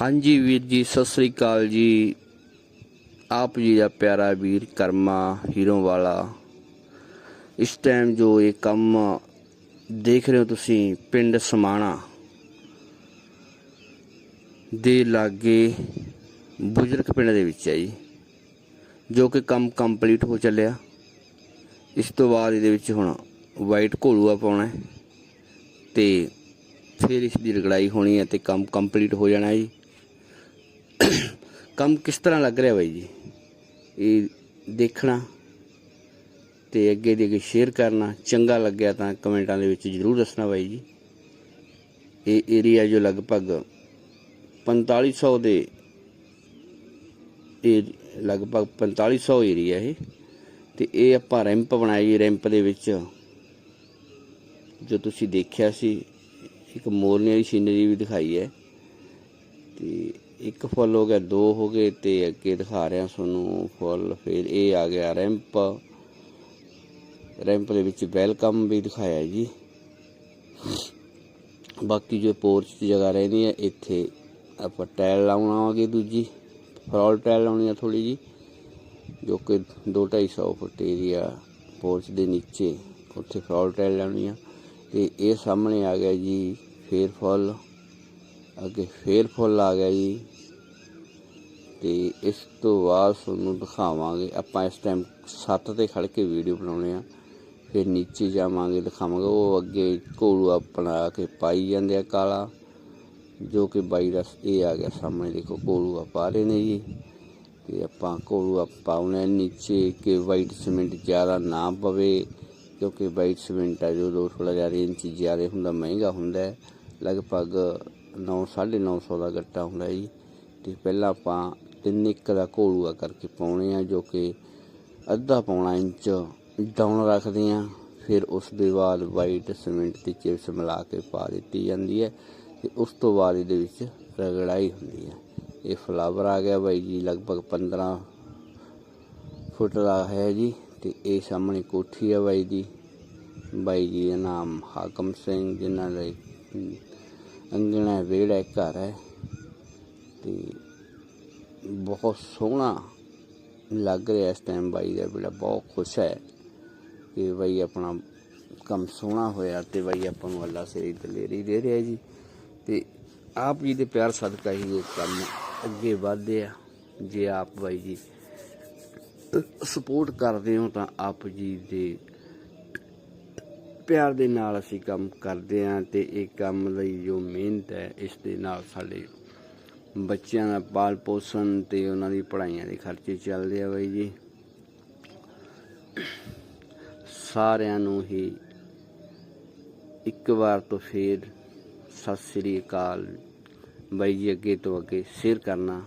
ਹਾਂਜੀ ਵੀਰ ਜੀ, ਸਤਿ ਸ੍ਰੀ ਅਕਾਲ ਜੀ। ਆਪ ਜੀ ਦਾ ਪਿਆਰਾ ਵੀਰ ਕਰਮਾ, ਹੀਰੋ ਵਾਲਾ। ਇਸ ਟਾਈਮ ਜੋ ਇਹ ਕੰਮ ਦੇਖ ਰਹੇ ਹੋ ਤੁਸੀਂ, ਪਿੰਡ ਸਮਾਣਾ ਦੇ ਲਾਗੇ ਬੁਜਰਕ ਪਿੰਡ ਦੇ ਵਿੱਚ ਹੈ ਜੀ, ਜੋ ਕਿ ਕੰਮ ਕੰਪਲੀਟ ਹੋ ਚੱਲਿਆ। ਇਸ ਤੋਂ ਬਾਅਦ ਇਹਦੇ ਵਿੱਚ ਹੁਣ ਵਾਈਟ ਘੋਲੂਆ ਪਾਉਣਾ ਹੈ ਤੇ ਫਿਰ ਇਸ ਦੀ ਰਗੜਾਈ ਹੋਣੀ ਹੈ ਤੇ ਕੰਮ ਕੰਪਲੀਟ ਹੋ ਜਾਣਾ ਜੀ। ਕੰਮ ਕਿਸ ਤਰ੍ਹਾਂ ਲੱਗ ਰਿਹਾ ਬਾਈ ਜੀ? ਇਹ ਦੇਖਣਾ ਤੇ ਅੱਗੇ ਦੇ ਅੱਗੇ ਸ਼ੇਅਰ ਕਰਨਾ, ਚੰਗਾ ਲੱਗਿਆ ਤਾਂ ਕਮੈਂਟਾਂ ਦੇ ਵਿੱਚ ਜਰੂਰ ਦੱਸਣਾ ਬਾਈ ਜੀ। ਇਹ ਏਰੀਆ ਜੋ ਲਗਭਗ 4500 ਦੇ ਇਹ ਲਗਭਗ 4500 ਏਰੀਆ ਇਹ। ਤੇ ਇਹ ਆਪਾਂ ਰੈਂਪ ਬਣਾਇਆ ਜੀ ਰੈਂਪ ਦੇ ਵਿੱਚ। ਜੋ ਤੁਸੀਂ ਦੇਖਿਆ ਸੀ, ਇੱਕ ਮੋਰਨੀ ਵਾਲੀ ਸੀਨਰੀ ਵੀ ਦਿਖਾਈ ਹੈ। ਤੇ ਇੱਕ ਫੁੱਲ ਹੋ ਗਿਆ, ਦੋ ਹੋ ਗਏ ਤੇ ਅੱਗੇ ਦਿਖਾ ਰਿਹਾ ਤੁਹਾਨੂੰ ਫੁੱਲ। ਫਿਰ ਇਹ ਆ ਗਿਆ ਰੈਂਪ। ਰੈਂਪ ਦੇ ਵਿੱਚ ਵੈਲਕਮ ਵੀ ਦਿਖਾਇਆ ਜੀ। ਬਾਕੀ ਜੋ ਪੋਰਚ ਦੀ ਜਗ੍ਹਾ ਰਹਿਣੀ ਹੈ, ਇੱਥੇ ਆਪਾਂ ਟਾਇਲ ਲਾਉਣਾਵਾਂਗੇ ਦੂਜੀ। ਫਰੋਲ ਟਾਇਲ ਲਾਉਣੀ ਆ ਥੋੜੀ ਜੀ ਜੋ ਕਿ 2-250 ਫੁੱਟ ਏਰੀਆ ਪੋਰਚ ਦੇ ਨੀਚੇ ਉੱਥੇ ਫਰੋਲ ਟਾਇਲ ਲਾਉਣੀ ਆ। ਤੇ ਇਹ ਸਾਹਮਣੇ ਆ ਗਿਆ ਜੀ ਫੇਰ ਫੁੱਲ। ਅੱਗੇ ਫੇਰ ਫੁੱਲ ਆ ਗਿਆ ਜੀ। ਤੇ ਇਸ ਤੋਂ ਬਾਅਦ ਤੁਹਾਨੂੰ ਦਿਖਾਵਾਂਗੇ, ਆਪਾਂ ਇਸ ਟਾਈਮ ਛੱਤ ਤੇ ਖੜ ਕੇ ਵੀਡੀਓ ਬਣਾਉਣੇ ਆ। ਫਿਰ ਨੀਚੇ ਜਾਵਾਂਗੇ, ਦਿਖਾਵਾਂਗੇ। ਉਹ ਅੱਗੇ ਘੋੜੂ ਆਪਣਾ ਕੇ ਪਾਈ ਜਾਂਦੇ ਆ ਕਾਲਾ, ਜੋ ਕਿ ਬਾਈ ਦਾ ਇਹ ਆ ਗਿਆ ਸਾਹਮਣੇ। ਦੇਖੋ, ਘੋੜੂ ਪਾ ਰਹੇ ਨੇ ਜੀ। ਤੇ ਆਪਾਂ ਘੋੜੂ ਪਾਉਣੇ ਨੀਚੇ ਕਿ ਵਾਈਟ ਸੀਮੈਂਟ ਜ਼ਿਆਦਾ ਨਾ ਪਵੇ, ਕਿਉਂਕਿ ਵਾਈਟ ਸੀਮੈਂਟ ਆ ਜੋ ਥੋੜਾ ਜਿਹਾ ਰੇਂਜ ਜ਼ਿਆਦਾ ਹੁੰਦਾ, ਮਹਿੰਗਾ ਹੁੰਦਾ ਲਗਭਗ 9 950 ਦਾ ਗੱਟਾ ਹੁੰਦਾ ਜੀ। ਤੇ ਪਹਿਲਾਂ ਆਪਾਂ ਤਿੰਨ ਇੱਕ ਦਾ ਘੋੜੂਆ ਕਰਕੇ ਪਾਉਣੇ ਆ, ਜੋ ਕਿ ਅੱਧਾ ਪੌਣਾ ਇੰਚ ਡਾਊਨ ਰੱਖਦੇ ਆ। ਫਿਰ ਉਸ ਦੇ ਬਾਅਦ ਵਾਈਟ ਸੀਮੈਂਟ ਦੀ ਚਿਪਸ ਮਿਲਾ ਕੇ ਪਾ ਦਿੱਤੀ ਜਾਂਦੀ ਹੈ ਤੇ ਉਸ ਤੋਂ ਬਾਅਦ ਇਹਦੇ ਵਿੱਚ ਰਗੜਾਈ ਹੁੰਦੀ ਹੈ। ਇਹ ਫਲਾਵਰ ਆ ਗਿਆ ਬਾਈ ਜੀ, ਲਗਭਗ 15 ਫੁੱਟ ਦਾ ਹੈ ਜੀ ਤੇ ਇਹ ਸਾਹਮਣੇ ਕੋਠੀ ਹੈ ਬਾਈ ਦੀ ਬਾਈ ਜੀ ਦਾ ਨਾਮ ਹਾਕਮ ਸਿੰਘ, ਜਿਨ੍ਹਾਂ ਦੇ ਅੰਗਣਾ ਵਿਹੜਾ ਹੈ, ਘਰ ਹੈ ਤੇ ਬਹੁਤ ਸੋਹਣਾ ਲੱਗ ਰਿਹਾ ਇਸ ਟਾਈਮ ਬਾਈ ਦਾ ਬੇੜਾ ਬਹੁਤ ਖੁਸ਼ ਹੈ ਕਿ ਬਾਈ ਆਪਣਾ ਕੰਮ ਸੋਹਣਾ ਹੋਇਆ ਤੇ ਬਾਈ ਆਪਾਂ ਨੂੰ ਅੱਲਾ ਸੇ ਦਲੇਰੀ ਦੇ ਰਿਹਾ ਜੀ ਤੇ ਆਪ ਜੀ ਦੇ ਪਿਆਰ ਸਦਕਾ ਹੀ ਉਹ ਕੰਮ ਅੱਗੇ ਵਧਦੇ ਆ। ਜੇ ਆਪ ਬਾਈ ਜੀ ਸਪੋਰਟ ਕਰਦੇ ਹੋ ਤਾਂ ਆਪ ਜੀ ਦੇ ਪਿਆਰ ਦੇ ਨਾਲ ਅਸੀਂ ਕੰਮ ਕਰਦੇ ਆਂ ਤੇ ਇਹ ਕੰਮ ਲਈ ਜੋ ਮਿਹਨਤ ਹੈ, ਇਸ ਦੇ ਨਾਲ ਸਾਡੇ ਬੱਚਿਆਂ ਦਾ ਪਾਲ ਪੋਸ਼ਣ ਤੇ ਉਹਨਾਂ ਦੀ ਪੜ੍ਹਾਈਆਂ ਦੇ ਖਰਚੇ ਚੱਲਦੇ ਆ ਬਾਈ ਜੀ। ਸਾਰਿਆਂ ਨੂੰ ਹੀ ਇੱਕ ਵਾਰ ਤੋਂ ਫੇਰ ਸਤਿ ਸ੍ਰੀ ਅਕਾਲ ਬਾਈ ਜੀ, ਅੱਗੇ ਤੋਂ ਅੱਗੇ ਸ਼ੇਅਰ ਕਰਨਾ